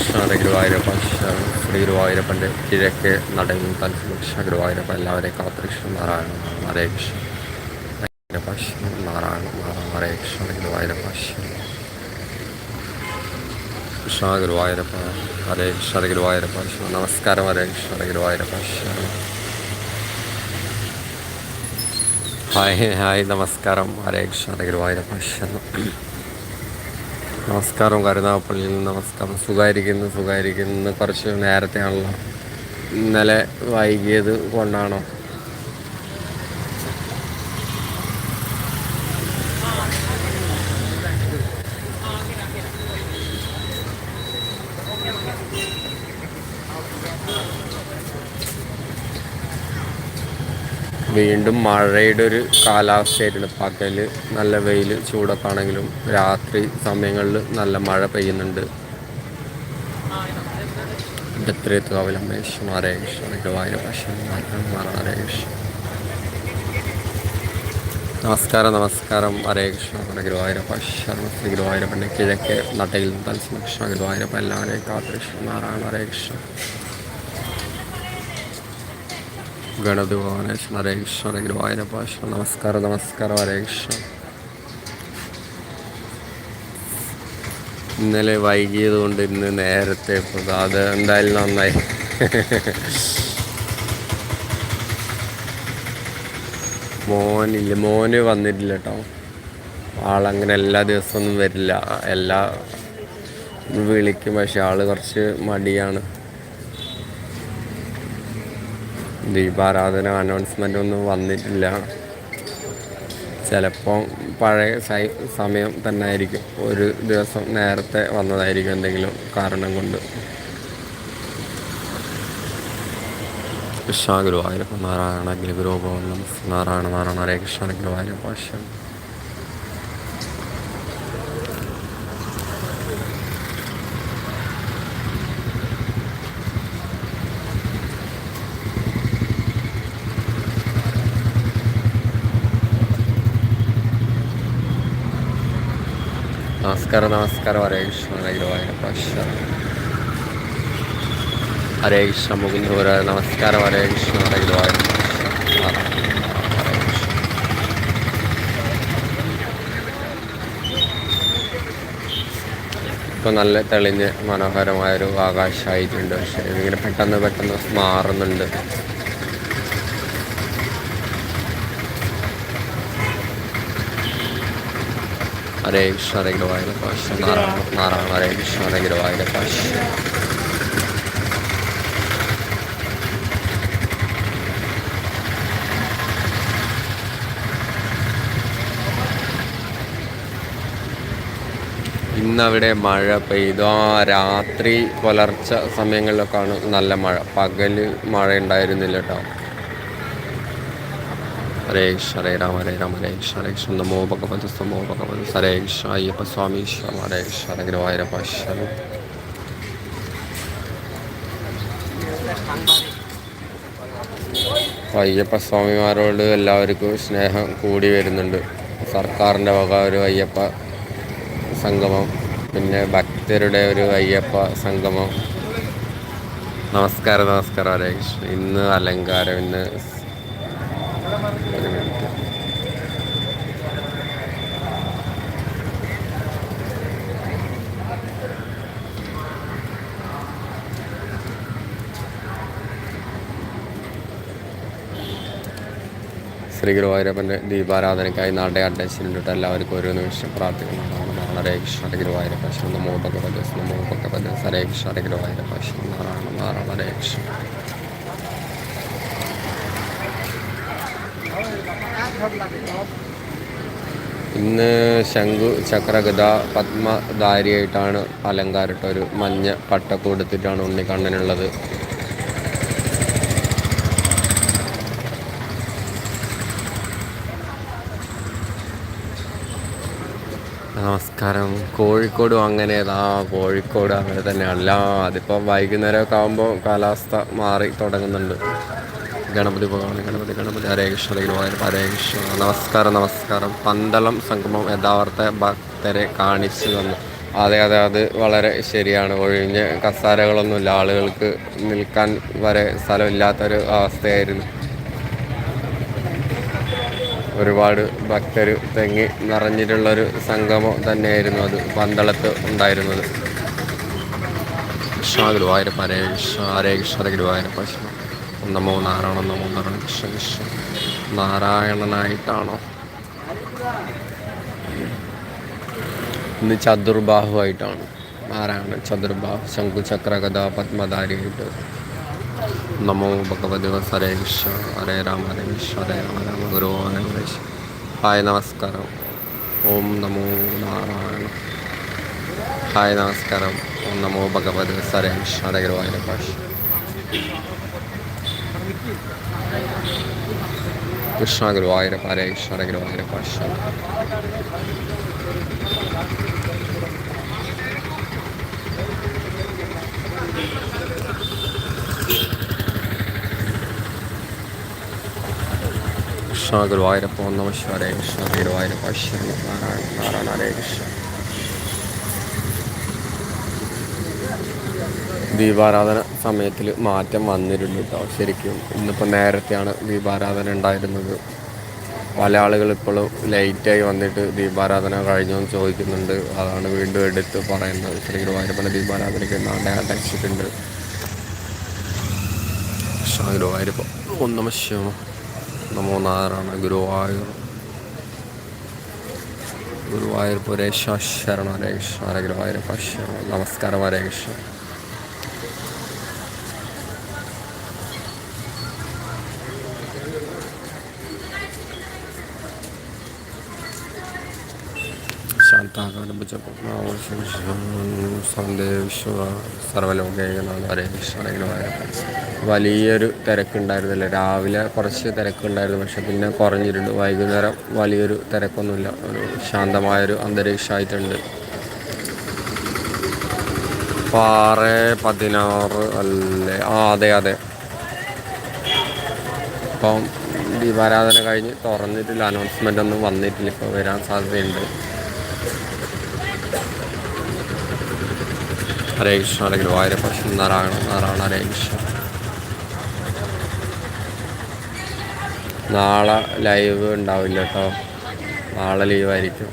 ഹരേ കൃഷ്ണ ഹരേ ഗുരുവായൂരപ്പ ശ്രീ ഗുരുവായൂരപ്പന്റെ കിഴക്ക് നടയിൽ തൽസുരക്ഷ ഗുരുവായൂരപ്പ എല്ലാവരെയും കാത്തുകൃഷ്ണ നാരായണ ഹരേ കൃഷ്ണ ഗുരുവായൂരപ്പ നാരായണ ഹരേ കൃഷ്ണ ഗുരുവായൂരപ്പ കൃഷ്ണ ഗുരുവായൂരപ്പ ഹരേ കൃഷ്ണ ഗുരുവായൂരപ്പ നമസ്കാരം ഹരേ കൃഷ്ണ ഗുരുവായൂരപ്പ ഹായ് ഹായ് നമസ്കാരം ഹരേ കൃഷ്ണ ഗുരുവായൂരപ്പ നമസ്കാരം കരുനാഗപ്പള്ളിയിൽ നമസ്കാരം. സുഖമായിരിക്കുന്നു സുഖമായിരിക്കുന്നു. കുറച്ച് നേരത്തെയാണല്ലോ ഇന്നലെ വൈകിയത് കൊണ്ടാണോ? വീണ്ടും മഴയുടെ ഒരു കാലാവസ്ഥയായിരുന്നു. പകൽ നല്ല വെയിൽ ചൂടൊക്കെ ആണെങ്കിലും രാത്രി സമയങ്ങളിൽ നല്ല മഴ പെയ്യുന്നുണ്ട്. ഹരേ നമസ്കാരം നമസ്കാരം ഹരേ കൃഷ്ണ ഗുരുവായൂരപ്പ ശർമ്മ ശ്രീ ഗുരുവായൂരപ്പന്റെ കിഴക്കേ നട്ടയിൽ തത്സമ കൃഷ്ണ ഗുരുവായൂരപ്പ എല്ലാവരെയും കാത്തകൃഷ്ണ നാരായണ ഹരേ കൃഷ്ണ. ഗണപതി ഭവനേശ്വര ഹരേ കൃഷ്ണ ഹരേ ഗുരുവായൂരപ്പ നമസ്കാരം നമസ്കാരം ഹരേ കൃഷ്ണ ഇന്നലെ വൈകിയത് കൊണ്ട് ഇന്ന് നേരത്തെ അത് എന്തായാലും നന്നായി. മോനില്ല മോന് വന്നിട്ടില്ല കേട്ടോ. ആളങ്ങനെ എല്ലാ ദിവസമൊന്നും വരില്ല. എല്ലാ വിളിക്കും പക്ഷെ ആൾ കുറച്ച് മടിയാണ്. ദീപാരാധന അനൗൺസ്മെന്റ് ഒന്നും വന്നിട്ടില്ല. ചിലപ്പോൾ പഴയ സമയം തന്നെ ആയിരിക്കും. ഒരു ദിവസം നേരത്തെ വന്നതായിരിക്കും എന്തെങ്കിലും കാരണം കൊണ്ട്. കൃഷ്ണ ഗുരുവായൂരപ്പ നാരായണ ഗുരുഭവനം നാരായണ നാരായണ ഹരേ കൃഷ്ണ ഗുരുവായൂരപ്പ നമസ്കാരം നമസ്കാരം ഹരേ കൃഷ്ണ ഗുരുവായൂരപ്പ ഹരേ കൃഷ്ണ മുകുന്ദൂര നമസ്കാരം ഹരേ കൃഷ്ണ ഗുരുവായൂരപ്പ ഇപ്പോൾ നല്ല തെളിഞ്ഞ് മനോഹരമായൊരു ആകാശമായിട്ടുണ്ട് പക്ഷേ ഇതിങ്ങനെ പെട്ടെന്ന് പെട്ടെന്ന് മാറുന്നുണ്ട് ഹരേ കൃഷ്ണ ഹരേ Krishna, പാശ നാരായണ ഹരേ കൃഷ്ണ ഹരേ Krishna ഇന്നവിടെ മഴ പെയ്തു. ആ രാത്രി പുലർച്ച സമയങ്ങളിലൊക്കെയാണ് നല്ല മഴ. പകൽ മഴ ഉണ്ടായിരുന്നില്ല കേട്ടോ. ഹരേ ഹരേ രാമ ഹരേ രാമ ഹരേ ഹരേ കൃഷ്ണ നമോ ഭഗവത് കൃഷ്ണ അയ്യപ്പ സ്വാമി ശ്യാമ ഹരേ അയ്യപ്പ സ്വാമിമാരോട് എല്ലാവർക്കും സ്നേഹം കൂടി വരുന്നുണ്ട്. സർക്കാരിന്റെ വക ഒരു അയ്യപ്പ സംഗമം പിന്നെ ഭക്തരുടെ ഒരു അയ്യപ്പ സംഗമം. നമസ്കാരം നമസ്കാരം. ഹരേ കൃഷ്ണ. ഇന്ന് അലങ്കാരം ഇന്ന് ശ്രീ ഗുരുവായൂരപ്പന്റെ ദീപാരാധനയ്ക്കായി നാട്ടെ അഡ്ഡേശനുണ്ട് എല്ലാവർക്കും ഓരോ നിമിഷം പ്രാർത്ഥിക്കുന്നതാണ് ഹരേ കൃഷ്ണ ഗുരുവായൂരപ്പ ശ്രീ നമോ ഭഗവത് നമോ ഭഗവത് ഹരേ കൃഷ്ണ ഗുരുവായൂരപ്പ ശ്രീ നാരായണ നാരായണ ഹരേ കൃഷ്ണ. ഇന്ന് ശംഖു ചക്രഗത പത്മധാരിയായിട്ടാണ് അലങ്കാരിട്ടൊരു മഞ്ഞ പട്ട കൊടുത്തിട്ടാണ് ഉണ്ണിക്കണ്ണനുള്ളത് നമസ്കാരം. കോഴിക്കോടും അങ്ങനെ ഏതാ കോഴിക്കോട് അങ്ങനെ തന്നെയാണ്. അല്ല അതിപ്പോൾ വൈകുന്നേരമൊക്കെ ആകുമ്പോൾ കാലാവസ്ഥ മാറി തുടങ്ങുന്നുണ്ട്. ഗണപതി ഭഗവാൻ ഗണപതി ഗണപതി. ഹരേ കൃഷ്ണ ഹരേ കൃഷ്ണ. നമസ്കാരം നമസ്കാരം. പന്തളം സംഗമം യഥാർത്ഥ ഭക്തരെ കാണിച്ചു തന്നു. അതെ അതെ അത് വളരെ ശരിയാണ്. ഒഴിഞ്ഞ് കസാരകളൊന്നുമില്ല. ആളുകൾക്ക് നിൽക്കാൻ വരെ സ്ഥലമില്ലാത്തൊരു അവസ്ഥയായിരുന്നു. ഒരുപാട് ഭക്തർ തെങ്ങി നിറഞ്ഞിട്ടുള്ളൊരു സംഗമം തന്നെയായിരുന്നു അത് പന്തളത്ത് ഉണ്ടായിരുന്നത്. കൃഷ്ണ ഗുരുവായൂരപ്പ ഹരേ കൃഷ്ണ ഹരേ കൃഷ്ണ ഗുരുവായൂരപ്പ നാരായണ നമോ നാരായണ കൃഷ്ണ കൃഷ്ണ. നാരായണനായിട്ടാണോ? ഇന്ന് ചതുർബാഹുവായിട്ടാണ്. നാരായണൻ ചതുർബാഹു ശംഖുചക്ര കഥ പത്മധാരിയായിട്ട്. നമോ ഭഗവതി ഹരേ കൃഷ്ണ ഹരേ രാമ ഹരേ കൃഷ്ണ ഹരേ രാമ രാമ ഗുരു ഹായ് നമസ്കാരം ഓം നമോ നാരായണ ഹായ് നമസ്കാരം ഓം നമോ ഭഗവതി ഹരേ കൃഷ്ണ ഹരേ ഗുരുവായൂര ഭാഷ കൃഷ്ണ ഗുരുവായൂരപ്പ ഹരേ കൃഷ്ണ ഹരേ ഗുരുവായൂര ഭാഷ കൃഷ്ണ ഗുരുവായൂരപ്പ നമ ശിവായ ഹരേ കൃഷ്ണ ഗുരുവായൂരപ്പ ശിവ നാരായണ നാരായണ ഹരേ കൃഷ്ണ ദീപാരാധന സമയത്തിൽ മാറ്റം വന്നിട്ടുണ്ട് കേട്ടോ ശരിക്കും ഇന്നിപ്പോൾ നേരത്തെയാണ് ദീപാരാധന ഉണ്ടായിരുന്നത്. പല ആളുകൾ ഇപ്പോഴും ലേറ്റായി വന്നിട്ട് ദീപാരാധന കഴിഞ്ഞോ എന്ന് ചോദിക്കുന്നുണ്ട്. അതാണ് വീണ്ടും എടുത്ത് പറയുന്നത്. ശ്രീ ഗുരുവായൂരപ്പന്റെ ദീപാരാധനയ്ക്ക് നാളെ അടച്ചിട്ടുണ്ട് കൃഷ്ണ ഗുരുവായൂരപ്പ ഓം നമ ശിവ നമോ നാരായണ ഗുരുവായൂർ ഗുരുവായൂർ പുരേശ ശരണ ഹരേ കൃഷ്ണ ഹരേ ഗുരുവായൂരപ്പ ശരണം നമസ്കാരം ഹരേ കൃഷ്ണ ഗുരുവായൂരപ്പ വലിയൊരു തിരക്കുണ്ടായിരുന്നില്ല. രാവിലെ കുറച്ച് തിരക്കുണ്ടായിരുന്നു. പക്ഷെ പിന്നെ കുറഞ്ഞിട്ടുണ്ട്. വൈകുന്നേരം വലിയൊരു തിരക്കൊന്നുമില്ല. ഒരു ശാന്തമായൊരു അന്തരീക്ഷമായിട്ടുണ്ട്. പാറ പതിനാറ് അല്ലേ? ആ അതെ അതെ. ഇപ്പം ദീപാരാധന കഴിഞ്ഞ് തുറന്നിട്ടില്ല. അനൗൺസ്മെന്റ് ഒന്നും വന്നിട്ടില്ല. ഇപ്പോൾ വരാൻ സാധ്യതയുണ്ട്. ഹരേ കൃഷ്ണ ഹരേ ഗുരുവായൂരപ്പ നാരായണ നാരായണ ഹരേ കൃഷ്ണ. നാളെ ലൈവ് ഉണ്ടാവില്ല കേട്ടോ. നാളെ ലീവായിരിക്കും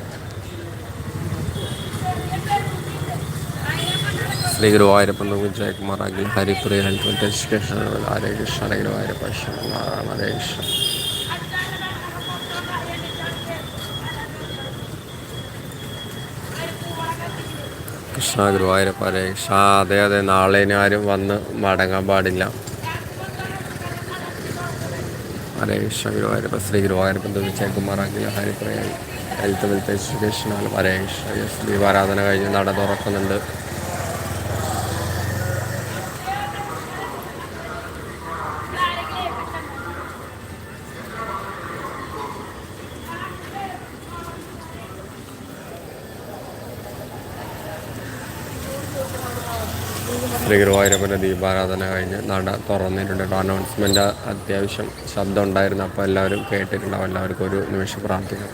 ശ്രീ ഗുരുവായൂരപ്പൻ ജയകുമാർ അഖിൽ ഹരിപ്രിയ ഹെൽത്ത് എഡ്യൂക്കേഷൻ ഹരേ കൃഷ്ണ ഹരേ ഗുരുവായൂരപ്പ നാരായണ ഹരേ കൃഷ്ണ. കൃഷ്ണ ഗുരുവായൂർ ഹരേ കൃഷ്ണ അതെ അതെ. നാളെ ഇനി ആരും വന്ന് മടങ്ങാൻ പാടില്ല. Hare Krishna Guruvayurappa Shri Guruvayurappan Jayakumar ഹരിപ്രയായി Haripriya health wealth education Hare Krishna. Shri ആരാധന കഴിഞ്ഞ് നട തുറക്കുന്നുണ്ട്. ശ്രീ ഗുരുവായൂരപ്പന്റെ ദീപാരാധന കഴിഞ്ഞ് നട തുറന്നിട്ടുണ്ട്. കേട്ടോ അനൗൺസ്മെന്റ് അത്യാവശ്യം ശബ്ദം ഉണ്ടായിരുന്നു. അപ്പോൾ എല്ലാവരും കേട്ടിട്ടുണ്ടാവും. എല്ലാവർക്കും ഒരു നിമിഷം പ്രാർത്ഥിക്കാം.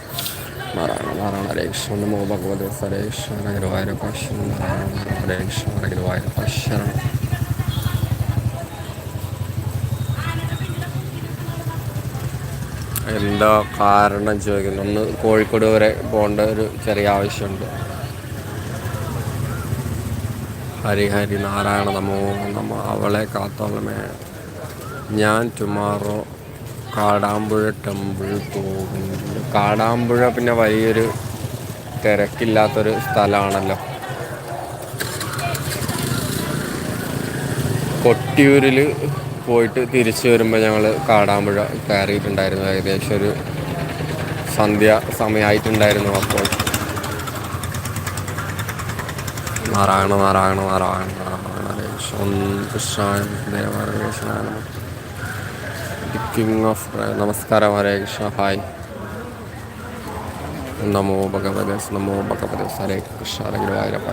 നാരായണ നാരായണ ഹരേ മോ നമോ സരേശ്വര. ഗുരുവായൂരപ്പ ശരണം. നാരായണ ഹരേ കൃഷ്ണ. ഗുരുവായൂരപ്പ ശരണം. എന്താ കാരണം ചോദിക്കുന്നു. ഒന്ന് കോഴിക്കോട് വരെ പോകേണ്ട ഒരു ചെറിയ ആവശ്യമുണ്ട്. ഹരി ഹരി നാരായണ നമോ നമ. അവളെ കാത്തോളമേ. ഞാൻ ടുമാറോ കാടാമ്പുഴ ടെമ്പിൾ പോകുന്നു കാടാമ്പുഴ പിന്നെ വലിയൊരു തിരക്കില്ലാത്തൊരു സ്ഥലമാണല്ലോ. കൊട്ടിയൂരിൽ പോയിട്ട് തിരിച്ചു വരുമ്പോൾ ഞങ്ങൾ കാടാമ്പുഴ കയറിയിട്ടുണ്ടായിരുന്നു. ഏകദേശം ഒരു സന്ധ്യ സമയമായിട്ടുണ്ടായിരുന്നു അപ്പോൾ. നാരായണ നാരായണ നാരായണ കിങ് ഓഫ് നമസ്കാരം ഹരേ കൃഷ്ണ ഹായ്. നമോ ഭഗവത് നമോ ഭഗവത് ഹരേ കൃഷ്ണ ഹരേ ഗുരുവായൂരപ്പ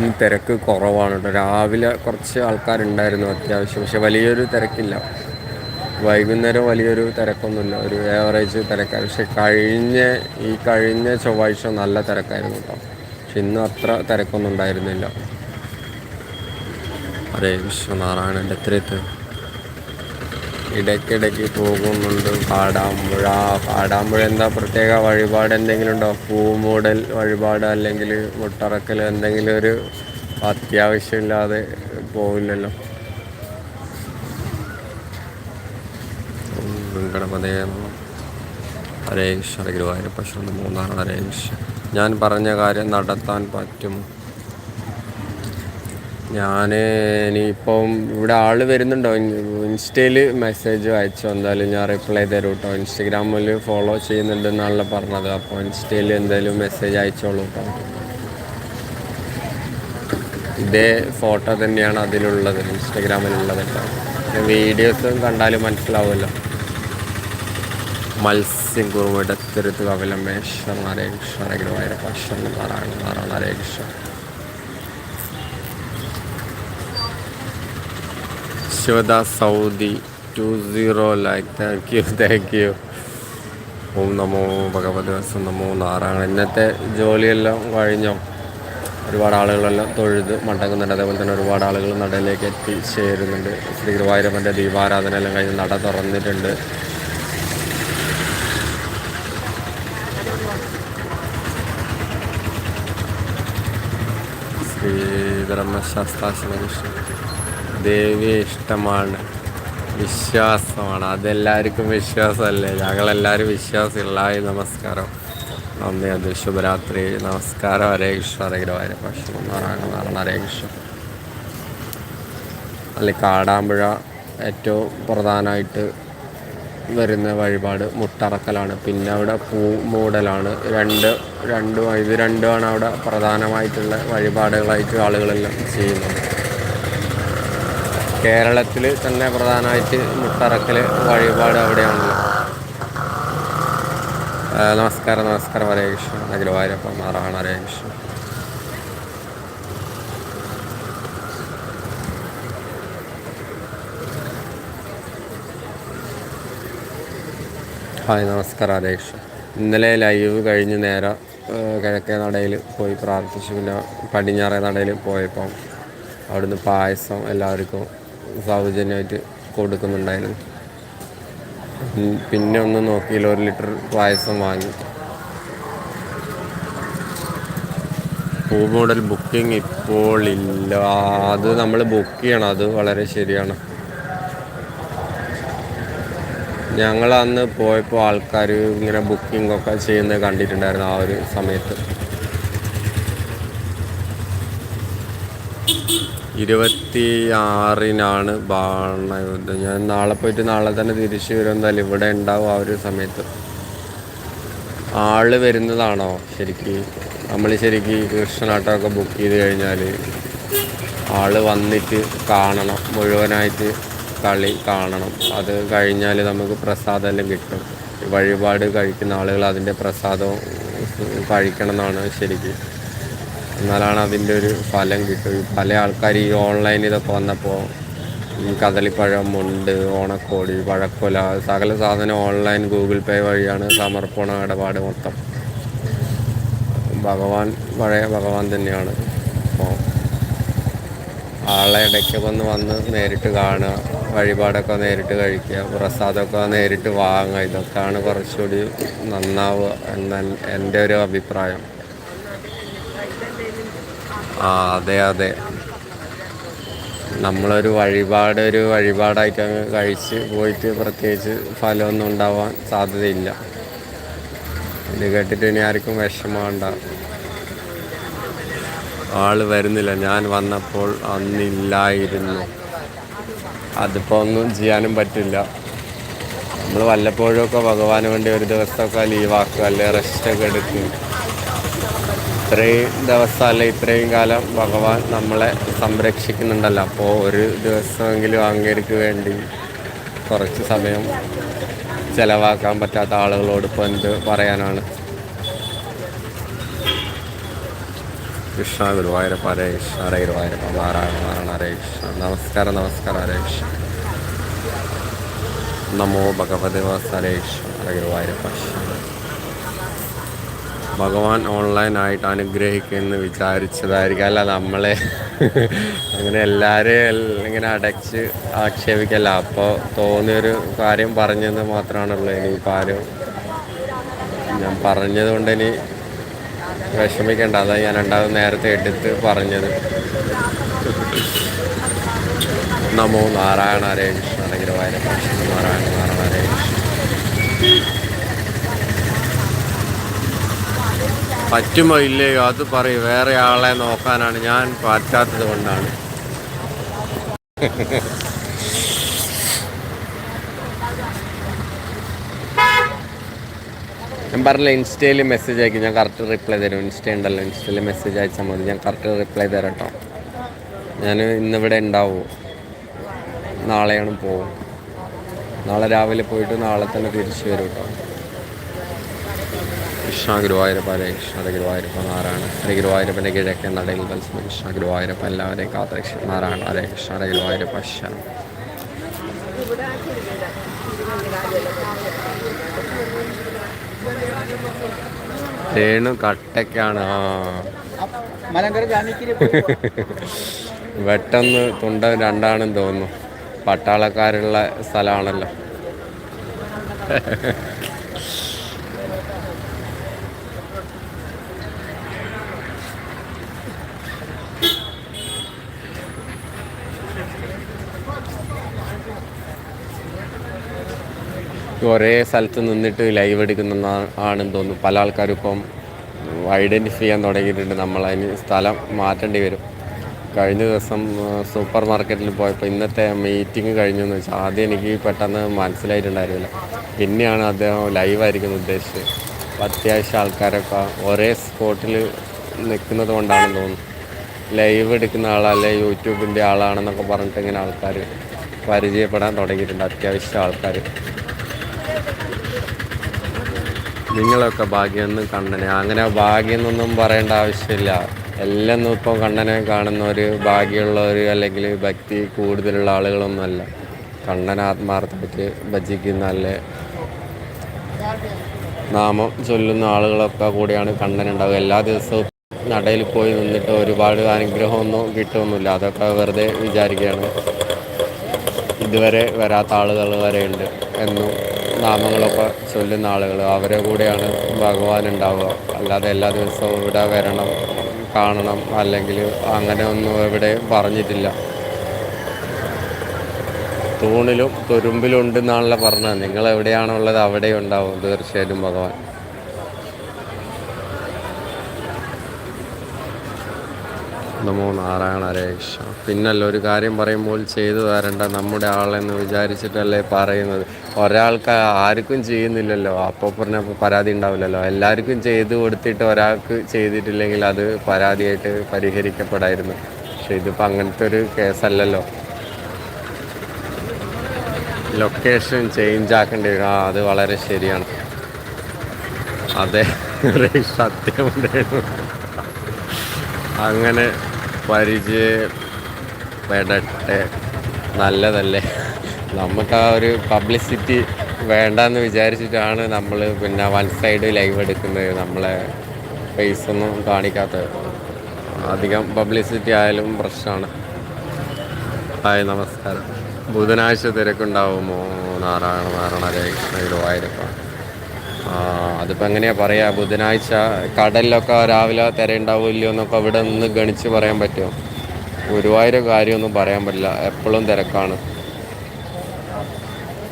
ഈ തിരക്ക് കുറവാണ് രാവിലെ കുറച്ച് ആൾക്കാരുണ്ടായിരുന്നു അത്യാവശ്യം പക്ഷെ വലിയൊരു തിരക്കില്ല. വൈകുന്നേരം വലിയൊരു തിരക്കൊന്നുമില്ല. ഒരു ഏവറേജ് തിരക്കാണ് പക്ഷെ കഴിഞ്ഞ ഈ കഴിഞ്ഞ ചൊവ്വാഴ്ച നല്ല തിരക്കായിരുന്നു കേട്ടോ. പക്ഷെ ഇന്ന് അത്ര തിരക്കൊന്നും ഉണ്ടായിരുന്നില്ല. ഹരേ വിശ്വനാരായണന്റെ എത്രയത്ത് ഇടയ്ക്കിടയ്ക്ക് പോകുന്നുണ്ട്. പാടാമ്പുഴ. പാടാമ്പുഴ എന്താ പ്രത്യേക വഴിപാട് എന്തെങ്കിലും ഉണ്ടോ? പൂമൂടൽ വഴിപാട് അല്ലെങ്കിൽ മുട്ടറക്കൽ എന്തെങ്കിലും ഒരു അത്യാവശ്യമില്ലാതെ പോവില്ലല്ലോ. ഗണപതേ ഹരേ കൃഷ്ണ ഗുരുവായൂരപ്പ ശരണം മൂന്നാണ് ഹരേ കൃഷ്ണ ഞാൻ പറഞ്ഞ കാര്യം നടത്താൻ പറ്റും. ഞാൻ ഇനിയിപ്പം ഇവിടെ ആൾ വരുന്നുണ്ടോ? ഇൻസ്റ്റയിൽ മെസ്സേജ് അയച്ചു. എന്തായാലും ഞാൻ റിപ്ലൈ തരും കേട്ടോ ഇൻസ്റ്റഗ്രാമിൽ ഫോളോ ചെയ്യുന്നുണ്ടെന്നാണല്ലോ പറഞ്ഞത്. അപ്പോൾ ഇൻസ്റ്റയിൽ എന്തായാലും മെസ്സേജ് അയച്ചോളൂ കേട്ടോ ഇതേ ഫോട്ടോ തന്നെയാണ് അതിലുള്ളത്. ഇൻസ്റ്റഗ്രാമിലുള്ളത് കേട്ടോ വീഡിയോസും കണ്ടാലും മനസ്സിലാവുമല്ലോ. മത്സ്യം കുറുമിടത്തിരുത്ത് കപിലമേശ്വർ നരേകൃഷ്ണ ഗുരുവായൂരപ്പ ശരണം Narayana Narayana Shivadas Saudi two zero like thank you thank you ഓം നമോ ഭഗവത് വസം നമോ നാരായണ ഇന്നത്തെ ജോലിയെല്ലാം കഴിഞ്ഞോ ഒരുപാട് ആളുകളെല്ലാം തൊഴുത് മടങ്ങുന്നുണ്ട് അതേപോലെ തന്നെ ഒരുപാട് ആളുകൾ നടയിലേക്ക് എത്തിച്ചേരുന്നുണ്ട് ശ്രീ ഗുരുവായൂരപ്പന്റെ ദീപാരാധന എല്ലാം കഴിഞ്ഞ് നട തുറന്നിട്ടുണ്ട് ശ്രീധർമ്മശാസ്ത്രാശ്രമ ദേവിയെ ഇഷ്ടമാണ്. വിശ്വാസമാണ്. അതെല്ലാവർക്കും വിശ്വാസമല്ലേ? ഞങ്ങളെല്ലാവരും വിശ്വാസമുള്ള നമസ്കാരം. നന്ദി. അത് ശുഭരാത്രി. നമസ്കാരം. ഹരേ കൃഷ്ണ. ഹരേ ഗുരുവായൂരപ്പ. നാരായണ നാരായണ. ഹരേ കൃഷ്ണ. അല്ലെ കാടാമ്പുഴ ഏറ്റവും പ്രധാനമായിട്ട് വരുന്ന വഴിപാട് മുട്ടറക്കലാണ്. പിന്നെ അവിടെ പൂ മൂടലാണ്. രണ്ട് രണ്ടും ഇത് രണ്ടുമാണ് അവിടെ പ്രധാനമായിട്ടുള്ള വഴിപാടുകളായിട്ട് ആളുകളെല്ലാം ചെയ്യുന്നത്. കേരളത്തിൽ തന്നെ പ്രധാനമായിട്ട് മുട്ടറക്കൽ വഴിപാട് അവിടെയാണല്ലോ നമസ്കാരം നമസ്കാരം. ഹരേ കൃഷ്ണ ഗുരുവായൂരപ്പ മാറാണ്. ഹരേ കൃഷ്ണ ഹായ് നമസ്കാരം അധ്യക്ഷ ഇന്നലെ ലൈവ് കഴിഞ്ഞ് നേരെ കിഴക്കേ നടയിൽ പോയി പ്രാർത്ഥിച്ചു. പിന്നെ പടിഞ്ഞാറേ നടയിൽ പോയപ്പം അവിടുന്ന് പായസം എല്ലാവർക്കും സൗജന്യമായിട്ട് കൊടുക്കുന്നുണ്ടായിരുന്നു. പിന്നെ ഒന്ന് നോക്കിയില്ല ഒരു ലിറ്റർ പായസം വാങ്ങി. പൂമോഡൽ ബുക്കിംഗ് ഇപ്പോൾ ഇല്ല. അത് നമ്മൾ ബുക്ക് ചെയ്യണം. അത് വളരെ ശരിയാണ്. ഞങ്ങൾ അന്ന് പോയപ്പോൾ ആൾക്കാർ ഇങ്ങനെ ബുക്കിംഗ് ഒക്കെ ചെയ്യുന്നത് കണ്ടിട്ടുണ്ടായിരുന്നു ആ ഒരു സമയത്ത്. ഇരുപത്തി ആറിനാണ് ബാണയുദ്ധം ഞാൻ നാളെ പോയിട്ട് നാളെ തന്നെ തിരിച്ചു വരും. എന്തായാലും ഇവിടെ ഉണ്ടാവും ആ ഒരു സമയത്ത്. ആൾ വരുന്നതാണോ ശരിക്ക്? നമ്മൾ ശരിക്ക് കൃഷ്ണനാട്ടമൊക്കെ ബുക്ക് ചെയ്ത് കഴിഞ്ഞാൽ ആൾ വന്നിട്ട് കാണണം. മുഴുവനായിട്ട് കളി കാണണം. അത് കഴിഞ്ഞാൽ നമുക്ക് പ്രസാദമെല്ലാം കിട്ടും. വഴിപാട് കഴിക്കുന്ന ആളുകൾ അതിന്റെ പ്രസാദം കഴിക്കണം എന്നാണ് ശരിക്കും. എന്നാലാണ് അതിന്റെ ഒരു ഫലം കിട്ടും പല ആൾക്കാർ ഈ ഓൺലൈൻ ഇതൊക്കെ വന്നപ്പോൾ കദളിപ്പഴം മുണ്ട് ഓണക്കോടി പഴക്കൊല സകല സാധനം ഓൺലൈൻ ഗൂഗിൾ പേ വഴിയാണ് സമർപ്പണ ഇടപാട് മൊത്തം. ഭഗവാൻ പഴയ ഭഗവാൻ തന്നെയാണ്. ആളെ ഇടയ്ക്ക് വന്ന് വന്ന് നേരിട്ട് കാണുക വഴിപാടൊക്കെ നേരിട്ട് കഴിക്കുക പ്രസാദമൊക്കെ നേരിട്ട് വാങ്ങുക. ഇതൊക്കെയാണ് കുറച്ചുകൂടി നന്നാവുക എന്ന എന്റെ ഒരു അഭിപ്രായം. ആ അതെ അതെ. നമ്മളൊരു വഴിപാട് ഒരു വഴിപാടായിട്ട് അങ്ങ് കഴിച്ച് പോയിട്ട് പ്രത്യേകിച്ച് ഫലമൊന്നും ഉണ്ടാവാൻ സാധ്യതയില്ല. ഇത് കേട്ടിട്ട് ഇനി ആർക്കും വിഷമണ്ട ആൾ വരുന്നില്ല. ഞാൻ വന്നപ്പോൾ അന്നില്ലായിരുന്നു. അതിപ്പോൾ ഒന്നും ചെയ്യാനും പറ്റില്ല. നമ്മൾ വല്ലപ്പോഴൊക്കെ ഭഗവാന് വേണ്ടി ഒരു ദിവസമൊക്കെ ലീവാക്കുക അല്ലെ? റെസ്റ്റൊക്കെ എടുക്കും ഇത്രയും ദിവസം അല്ല ഇത്രയും കാലം ഭഗവാൻ നമ്മളെ സംരക്ഷിക്കുന്നുണ്ടല്ലോ. അപ്പോൾ ഒരു ദിവസമെങ്കിലും അങ്ങേർക്ക് വേണ്ടി കുറച്ച് സമയം ചിലവാക്കാൻ പറ്റാത്ത ആളുകളോട് ഇപ്പോൾ എന്ത് പറയാനാണ്? കൃഷ്ണ ഗുരുവായൂരപ്പ ഹരേ കൃഷ്ണ ഹരേ ഗുരുവായൂരപ്പ നാരായണ നാരായണ ഹരേ നമസ്കാരം നമസ്കാരം ഹരേഷ് നമോ ഭഗവതി വാസരേശ്വര ഗുരുവായൂരപ്പ. ഭഗവാൻ ഓൺലൈനായിട്ട് അനുഗ്രഹിക്കുമെന്ന് വിചാരിച്ചതായിരിക്കും. അല്ല നമ്മളെ അങ്ങനെ എല്ലാവരെയും ഇങ്ങനെ അടച്ച് ആക്ഷേപിക്കല്ല. അപ്പോൾ തോന്നിയൊരു കാര്യം പറഞ്ഞെന്ന് മാത്രമാണുള്ളൂ ഇനിയിപ്പോൾ കാര്യം ഞാൻ പറഞ്ഞതുകൊണ്ട് ഇനി വിഷമിക്കേണ്ട. അതാ ഞാൻ രണ്ടാമത് നേരത്തെ എടുത്ത് പറഞ്ഞത്. നമോ നാരായണ ഹരേ കൃഷ്ണ. വയനാട് നാരായണ നാരായണ കൃഷ്ണ. പറ്റുമോ ഇല്ലയോ? അത് പറയും. വേറെ ആളെ നോക്കാനാണ്. ഞാൻ പറ്റാത്തത് കൊണ്ടാണ്. ഞാൻ പറഞ്ഞില്ല ഇൻസ്റ്റയിൽ മെസ്സേജ് അയക്കും ഞാൻ കറക്റ്റ് റിപ്ലൈ തരും. ഇൻസ്റ്റ ഉണ്ടല്ലോ ഇൻസ്റ്റയിൽ മെസ്സേജ് അയച്ചാൽ മതി. ഞാൻ കറക്റ്റ് റിപ്ലൈ തരാം കേട്ടോ ഞാൻ ഇന്നിവിടെ ഉണ്ടാവും. നാളെയാണ് പോവും നാളെ രാവിലെ പോയിട്ട് നാളെ തന്നെ തിരിച്ചു വരും കേട്ടോ കൃഷ്ണ ഗുരുവായൂരപ്പ ഹരേ കൃഷ്ണ ഗുരുവായൂരപ്പ നാരായണ ഹരേ ഗുരുവായൂരപ്പന്റെ കിഴക്കൻ നടയിൽ തത്സമ കൃഷ്ണ ഗുരുവായൂരപ്പ എല്ലാവരെയും കാത്തരക്ഷ നാരായണ ഹരേ കൃഷ്ണ ഹരേ ഗുരുവായൂരപ്പ ശരണം. രേണു കട്ടക്കാണ് ആ. വെട്ടൊന്ന് തുണ്ട രണ്ടാണെന്ന് തോന്നുന്നു. പട്ടാളക്കാരുള്ള സ്ഥലമാണല്ലോ. ഒരേ സ്ഥലത്ത് നിന്നിട്ട് ലൈവ് എടുക്കുന്ന ആണെന്ന് തോന്നുന്നു. പല ആൾക്കാരും ഇപ്പം ഐഡന്റിഫൈ ചെയ്യാൻ തുടങ്ങിയിട്ടുണ്ട്. നമ്മളതിന് സ്ഥലം മാറ്റേണ്ടി വരും. കഴിഞ്ഞ ദിവസം സൂപ്പർ മാർക്കറ്റിൽ പോയപ്പോൾ ഇന്നത്തെ മീറ്റിംഗ് കഴിഞ്ഞു എന്ന് വെച്ചാൽ ആദ്യം എനിക്ക് പെട്ടെന്ന് മനസ്സിലായിട്ടുണ്ടായിരുന്നില്ല. പിന്നെയാണ് അദ്ദേഹം ലൈവായിരിക്കും ഉദ്ദേശിച്ചത്. അപ്പോൾ അത്യാവശ്യം ആൾക്കാരൊക്കെ ഒരേ സ്പോട്ടിൽ നിൽക്കുന്നത് കൊണ്ടാണെന്ന് തോന്നുന്നു. ലൈവ് എടുക്കുന്ന ആളല്ലേ യൂട്യൂബിന്റെ ആളാണെന്നൊക്കെ പറഞ്ഞിട്ട് ഇങ്ങനെ ആൾക്കാർ പരിചയപ്പെടാൻ തുടങ്ങിയിട്ടുണ്ട്. അത്യാവശ്യം ആൾക്കാർ നിങ്ങളൊക്കെ ഭാഗ്യമൊന്നും കണ്ണനെ. അങ്ങനെ ഭാഗ്യമെന്നൊന്നും പറയേണ്ട ആവശ്യമില്ല. എല്ലാം ഇപ്പോൾ കണ്ണനെ കാണുന്ന ഒരു ഭാഗ്യമുള്ളവർ അല്ലെങ്കിൽ ഭക്തി കൂടുതലുള്ള ആളുകളൊന്നുമല്ല. കണ്ണൻ ആത്മാർത്ഥമായിട്ട് ഭജിക്കുന്ന അല്ലേ? നാമം ചൊല്ലുന്ന ആളുകളൊക്കെ കൂടിയാണ് കണ്ണനുണ്ടാവുക. എല്ലാ ദിവസവും നടയിൽ പോയി നിന്നിട്ട് ഒരുപാട് അനുഗ്രഹമൊന്നും കിട്ടുമൊന്നുമില്ല. അതൊക്കെ വെറുതെ വിചാരിക്കുകയാണ്. ഇതുവരെ വരാത്ത ആളുകൾ വരെയുണ്ട് എന്നും നാമങ്ങളൊക്കെ ചൊല്ലുന്ന ആളുകൾ. അവരെ കൂടെയാണ് ഭഗവാൻ ഉണ്ടാവുക. അല്ലാതെ എല്ലാ ദിവസവും ഇവിടെ വരണം കാണണം അല്ലെങ്കിൽ അങ്ങനെ ഒന്നും ഇവിടെ പറഞ്ഞിട്ടില്ല. തൂണിലും തുരുമ്പിലും ഉണ്ടെന്നാണല്ലോ പറഞ്ഞത്. നിങ്ങൾ എവിടെയാണുള്ളത് അവിടെ ഉണ്ടാവും തീർച്ചയായിട്ടും ഭഗവാൻ. നമോ നാരായണ രേക്ഷ പിന്നല്ല ഒരു കാര്യം പറയുമ്പോൾ ചെയ്തു തരേണ്ട നമ്മുടെ ആളെന്ന് വിചാരിച്ചിട്ടല്ലേ പറയുന്നത്. ഒരാൾക്ക് ആർക്കും ചെയ്യുന്നില്ലല്ലോ. അപ്പോൾ പരാതി ഉണ്ടാവില്ലല്ലോ. എല്ലാവർക്കും ചെയ്തു കൊടുത്തിട്ട് ഒരാൾക്ക് ചെയ്തിട്ടില്ലെങ്കിൽ അത് പരാതിയായിട്ട് പരിഹരിക്കപ്പെടായിരുന്നു. പക്ഷെ ഇതിപ്പോൾ അങ്ങനത്തെ ഒരു കേസല്ലല്ലോ. ലൊക്കേഷൻ ചേഞ്ച് ആക്കേണ്ടി വരും. ആ അത് വളരെ ശരിയാണ്. അതെ സത്യമുണ്ടായിരുന്നു അങ്ങനെ പരിചയപ്പെടട്ടെ. നല്ലതല്ലേ? നമുക്ക് ആ ഒരു പബ്ലിസിറ്റി വേണ്ടെന്ന് വിചാരിച്ചിട്ടാണ് നമ്മൾ പിന്നെ വൺ സൈഡ് ലൈവ് എടുക്കുന്നത്. നമ്മളെ ഫേസ് ഒന്നും കാണിക്കാത്തത്. അധികം പബ്ലിസിറ്റി ആയാലും പ്രശ്നമാണ് ഹായ് നമസ്കാരം. ബുധനാഴ്ച തിരക്കുണ്ടാവുമോ? നാരായണ നാരായണ രേഖ ഗുരുവായൂരപ്പ അതിപ്പോൾ എങ്ങനെയാ പറയുക ബുധനാഴ്ച കടലിലൊക്കെ രാവിലെ തിരയുണ്ടാവില്ലയോ എന്നൊക്കെ ഇവിടെ നിന്ന് ഗണിച്ച് പറയാൻ പറ്റുമോ? ഗുരുവായൂർ കാര്യമൊന്നും പറയാൻ പറ്റില്ല. എപ്പോഴും തിരക്കാണ്.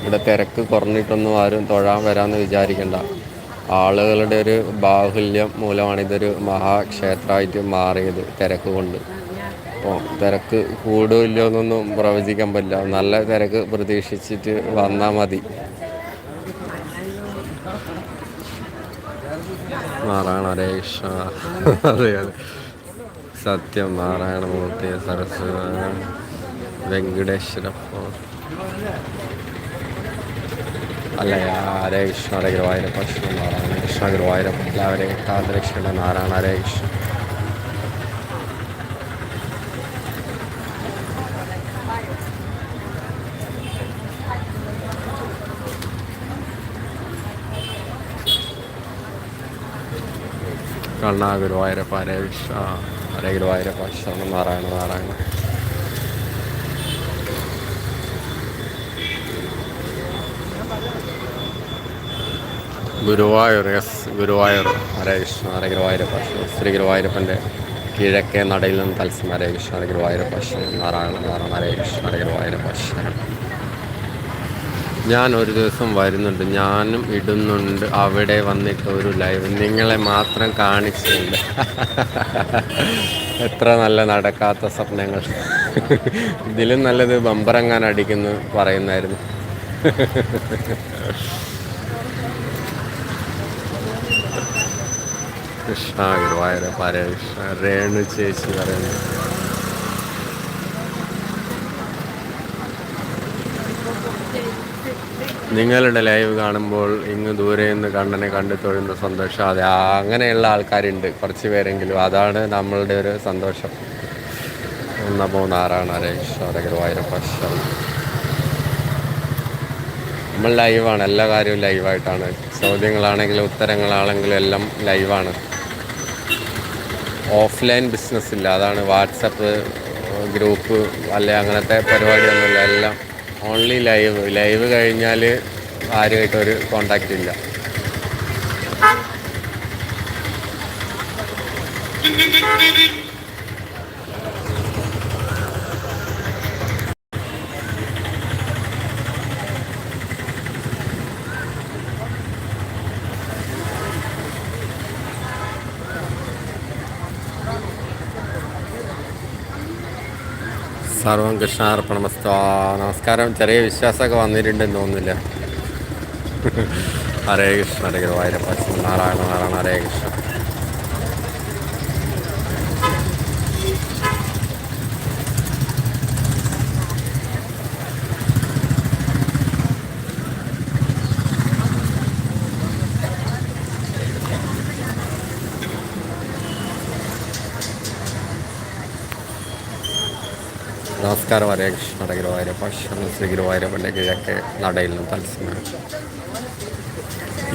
ഇവിടെ തിരക്ക് കുറഞ്ഞിട്ടൊന്നും ആരും തൊഴാൻ വരാമെന്ന് വിചാരിക്കണ്ട. ആളുകളുടെ ഒരു ബാഹുല്യം മൂലമാണ് ഇതൊരു മഹാക്ഷേത്രമായിട്ട് മാറിയത് തിരക്ക് കൊണ്ട്. അപ്പോൾ തിരക്ക് കൂടുമില്ലോ എന്നൊന്നും പ്രവചിക്കാൻ പറ്റില്ല. നല്ല തിരക്ക് പ്രതീക്ഷിച്ചിട്ട് വന്നാൽ മതി. നാരായണ രേഷ അതെ സത്യം നാരായണമൂർത്തി സരസ്വതി വെങ്കടേശ്വര അല്ലേ ഹരേ കൃഷ്ണ ഹരേ ഗുരുവായൂരപ്പ കൃഷ്ണ നാരായണ കൃഷ്ണ ഗുരുവായൂരപ്പ എല്ലാവരെയും കിട്ടാതിരക്ഷയുടെ നാരായണ ഹരേ കൃഷ്ണ കണ്ണാ ഗുരുവായൂരപ്പ ഹരേ കൃഷ്ണ ഹരേ ഗുരുവായൂരപ്പ കൃഷ്ണ നാരായണ നാരായണ. ഗുരുവായൂർ എസ് ഗുരുവായൂർ ഹരേ കൃഷ്ണ ഹരേ ഗുരുവായൂരപ്പ. ശ്രീ ഗുരുവായൂരപ്പന്റെ കിഴക്കേ നടയിൽ നിന്ന് തത്സം ഹരേ കൃഷ്ണ ഹരേ ഗുരുവായൂരപ്പ. നാരായണ നാരായണ ഹരേ കൃഷ്ണ ഹരേ ഗുരുവായൂരപ്പ. ഞാൻ ഒരു ദിവസം വരുന്നുണ്ട് ഞാനും ഇടുന്നുണ്ട് അവിടെ വന്നിട്ട് ഒരു ലൈവ് നിങ്ങളെ മാത്രം കാണിച്ചിട്ടുണ്ട് എത്ര നല്ല നടക്കാത്ത സ്വപ്നങ്ങൾ ഇതിലും നല്ലത് ബമ്പറങ്ങാൻ അടിക്കുന്നു പറയുന്നായിരുന്നു കൃഷ്ണ ഗുരുവായൂരപ്പ ഹരേ രേണു ചേച്ചി പറയുന്നു. നിങ്ങളുടെ ലൈവ് കാണുമ്പോൾ ഇങ്ങ് ദൂരെ നിന്ന് കണ്ണനെ കണ്ടു തൊഴുന്ന സന്തോഷം. അതെ അങ്ങനെയുള്ള ആൾക്കാരുണ്ട് കുറച്ച് പേരെങ്കിലും. അതാണ് നമ്മളുടെ ഒരു സന്തോഷം. നമോ നാരായണ ഹരേ കൃഷ്ണ ഹരേ ഗുരുവായൂരപ്പ നമ്മൾ ലൈവാണ് എല്ലാ കാര്യവും ലൈവായിട്ടാണ്. ചോദ്യങ്ങളാണെങ്കിലും ഉത്തരങ്ങളാണെങ്കിലും എല്ലാം ലൈവാണ്. ഓഫ്ലൈൻ ബിസിനസ് ഇല്ല. അതാണ് വാട്സപ്പ് ഗ്രൂപ്പ് അല്ലെ അങ്ങനത്തെ പരിപാടിയൊന്നുമില്ല. എല്ലാം ഓൺലി ലൈവ്. ലൈവ് കഴിഞ്ഞാൽ ആരുമായിട്ട് ഒരു കോണ്ടാക്റ്റ് ഇല്ല. സർവം കൃഷ്ണാർപ്പണമസ്ത. നമസ്കാരം. ചെറിയ വിശ്വാസമൊക്കെ വന്നിട്ടുണ്ടെന്ന് തോന്നുന്നില്ല. ഹരേ കൃഷ്ണ ഹരേ ഗുരുവായൂരപ്പ നാരായണ നാരായണ ഹരേ കൃഷ്ണ. നമസ്കാരം. ഹരേ കൃഷ്ണ. ഗുരുവായൂരപ്പ. ശരണം ശ്രീ ഗുരുവായൂരപ്പന്റെ കിഴക്കെ നടയിൽ നിന്ന് തത്സമയം.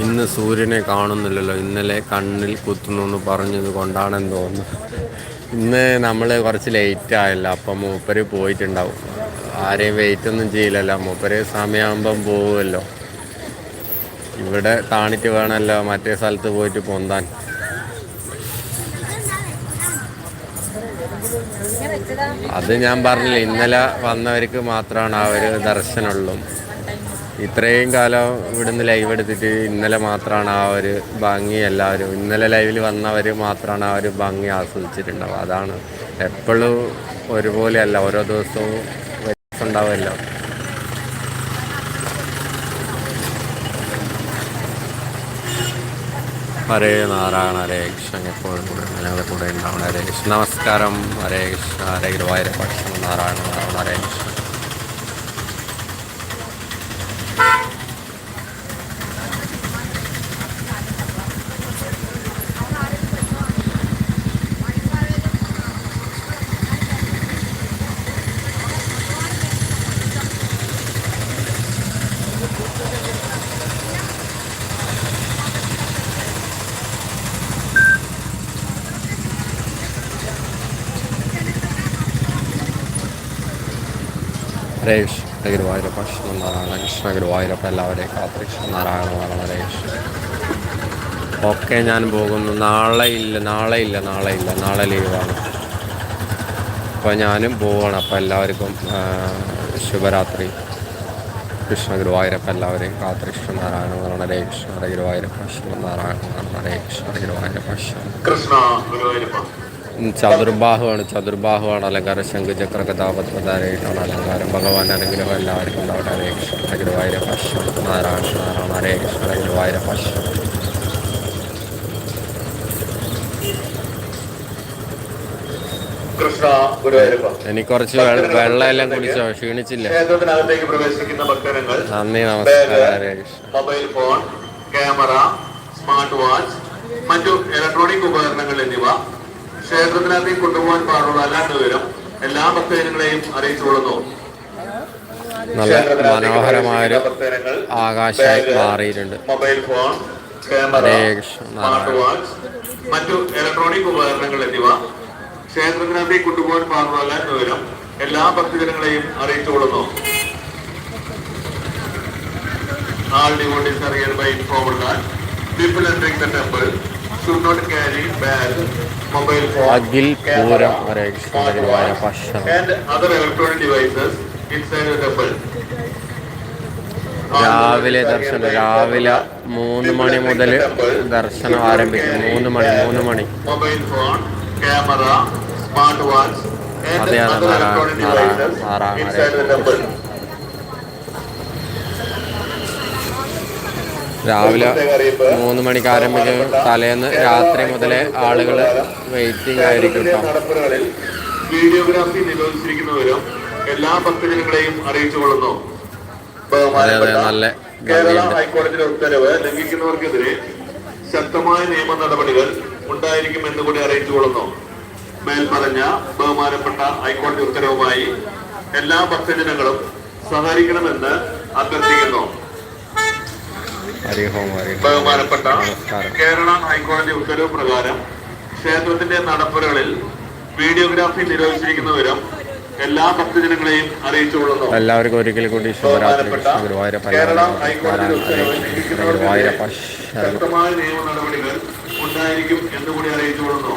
ഇന്ന് സൂര്യനെ കാണുന്നില്ലല്ലോ. ഇന്നലെ കണ്ണിൽ കുത്തുന്നു എന്ന് പറഞ്ഞത് കൊണ്ടാണെന്ന് തോന്നുന്നു. ഇന്ന് നമ്മൾ കുറച്ച് ലേറ്റ് ആയല്ലോ. അപ്പം മൂപ്പര് പോയിട്ടുണ്ടാവും. ആരെയും വെയിറ്റ് ഒന്നും ചെയ്യില്ലല്ലോ. മൂപ്പര് സമയമാകുമ്പം പോവുമല്ലോ. ഇവിടെ കാണിച്ച് വേണമല്ലോ മറ്റേ സ്ഥലത്ത് പോയിട്ട് പൊന്താൻ. അത് ഞാൻ പറഞ്ഞില്ല ഇന്നലെ വന്നവർക്ക് മാത്രമാണ് ആ ഒരു ദർശനമുള്ളൂ. ഇത്രയും കാലം ഇവിടുന്ന് ലൈവ് എടുത്തിട്ട് ഇന്നലെ മാത്രമാണ് ആ ഒരു ഭംഗി എല്ലാവരും ഇന്നലെ ലൈവിൽ വന്നവർ മാത്രമാണ് ആ ഒരു ഭംഗി ആസ്വദിച്ചിട്ടുണ്ടാവുക. അതാണ് എപ്പോഴും ഒരുപോലെയല്ല ഓരോ ദിവസവും വ്യത്യാസം ഉണ്ടാവുമല്ലോ. ഹരേ നാരായണ ഹരേ കൃഷ്ണ എപ്പോഴും കൂടെ ഞങ്ങളുടെ കൂടെ ഉണ്ടാവണം ഹരേ കൃഷ്ണ. നമസ്കാരം. ഹരേ കൃഷ്ണ ഹരേ ഗുരുവായൂരപ്പ പക്ഷം നാരായണ നാരായണ ഹരേ കൃഷ്ണ. ഹരേ ഗുരുവായൂരപ്പ നാരായണ കൃഷ്ണ ഗുരുവായൂരപ്പ എല്ലാവരെയും കാത്തികൃഷ്ണ നാരായണ നാരായണ ഹരേ ഓക്കെ ഞാൻ പോകുന്നു. നാളെ ഇല്ല നാളെ ഇല്ല നാളെ ഇല്ല നാളെ ലീവാണ്. അപ്പോൾ ഞാനും പോവാണ്. അപ്പോൾ എല്ലാവർക്കും ശുഭരാത്രി. കൃഷ്ണ ഗുരുവായൂരപ്പ എല്ലാവരെയും കാത്തികൃഷ്ണ നാരായണ നാരായണ ഹരേ കൃഷ്ണ ഗുരുവായൂരപ്പ ശിവ നാരായണ നാരായണ ഹരേ ഗുരുവായൂരപ്പ കൃഷ്ണ ഗുരുവായൂരപ്പ ചതുർബാഹുവാണ് ചതുർബാഹുവാണ് അലങ്കാരം ശംഖ് ചക്ര കഥാപത്മധാരയായിട്ടാണ് അലങ്കാരം. ഭഗവാൻ അനുഗ്രഹം എല്ലാവർക്കും ഉണ്ടാവട്ടെ. ഹരേ കൃഷ്ണ ഗുരുവായൂര പശ്യം നാരായണ നാരായണ ഹരേ കൃഷ്ണ ഗുരുവായൂര പശ്യം ഇനി കുറച്ച് വെള്ളം എല്ലാം കുടിച്ചോ ക്ഷീണിച്ചില്ല? പ്രവേശിക്കുന്ന ഭക്തജനങ്ങൾ നന്ദി നമസ്കാരം. Hare Krishna. Mobile phone camera smart watch മറ്റു ഇലക്ട്രോണിക് ഉപകരണങ്ങൾ എന്നിവ ക്ഷേത്രത്തിനകത്തേക്ക് കൊണ്ടുപോകാൻ പാടുള്ള അല്ലാണ്ട് വിവരം എല്ലാ ഭക്തജനങ്ങളെയും അറിയിച്ചുകൊള്ളുന്നു. നല്ല മനോഹരമായ ആകാശമായി മാറിയിട്ടുണ്ട്. Mobile phone camera smart watch മറ്റു ഇലക്ട്രോണിക് ഉപകരണങ്ങൾ എന്നിവ ക്ഷേത്രത്തിനകത്തേക്ക് കൊണ്ടുപോകാൻ പാടുള്ള വിവരം എല്ലാ ഭക്തജനങ്ങളെയും അറിയിച്ചുകൊള്ളുന്നു. All devotees are hereby informed that people entering the temple Akhil പൂരം വരെ the temple. രാവിലെ ദർശനം രാവിലെ മൂന്ന് മണി മുതൽ ദർശനം ആരംഭിക്കും മൂന്ന് മണി മൂന്ന് മണി അതെ, അതെ, നാരായണ, നാരായണ, നാരായണ, ടെമ്പിൾ രാവിലെ മൂന്ന് മണിക്ക് ആരംഭിക്കും തലേന്ന് രാത്രി മുതലേ ആളുകൾ വെയിറ്റിംഗ് ആയിരിക്കും വീഡിയോഗ്രാഫി നിരോധിച്ചിരിക്കുന്നവരും എല്ലാ ഭക്തജനങ്ങളെയും അറിയിച്ചുകൊള്ളുന്നു അതെ അതെ നല്ല കേരള ഹൈക്കോടതിയുടെ ഉത്തരവ് ലംഘിക്കുന്നവർക്കെതിരെ ശക്തമായ നിയമ നടപടികൾ ഉണ്ടായിരിക്കും എന്ന് കൂടി അറിയിച്ചുകൊള്ളുന്നു മേൽപ്പറഞ്ഞ ബഹുമാനപ്പെട്ട ഹൈക്കോടതി ഉത്തരവുമായി എല്ലാ ഭക്തജനങ്ങളും സഹകരിക്കണമെന്ന് അഭ്യർത്ഥിക്കുന്നു. ബഹുമാനപ്പെട്ട കേരള ഹൈക്കോടതി ഉത്തരവ് പ്രകാരം ക്ഷേത്രത്തിന്റെ നടപ്പുരകളിൽ വീഡിയോഗ്രാഫി നിരോധിച്ചിരിക്കുന്നവരും എല്ലാ ഭക്തജനങ്ങളെയും അറിയിച്ചുകൊള്ളുന്നു. എല്ലാവർക്കും ഒരിക്കൽ കൂടി ശക്തമായ നിയമ നടപടികൾ ഉണ്ടായിരിക്കും എന്നുകൂടി അറിയിച്ചുകൊള്ളുന്നു.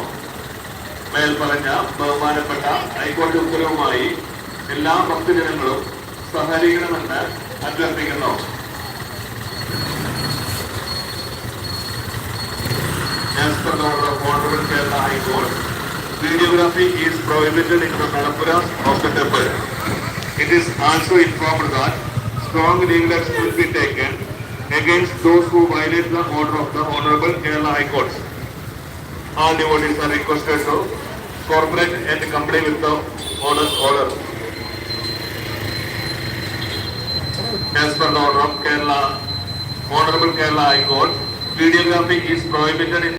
മേൽപ്പറഞ്ഞ ബഹുമാനപ്പെട്ട ഹൈക്കോടതി ഉത്തരവുമായി എല്ലാ ഭക്തജനങ്ങളും സഹകരിക്കണമെന്ന് അഭ്യർത്ഥിക്കുന്നു. As per the order of Honorable Kerala High Court, videography is prohibited in the Malapuras of the temple. It is also informed that strong legal action will be taken against those who violate the order of the Honorable Kerala High Court. All devotees are requested to cooperate and comply with the order. order. As per the order of Kerala, Kerala High Court, videography is prohibited in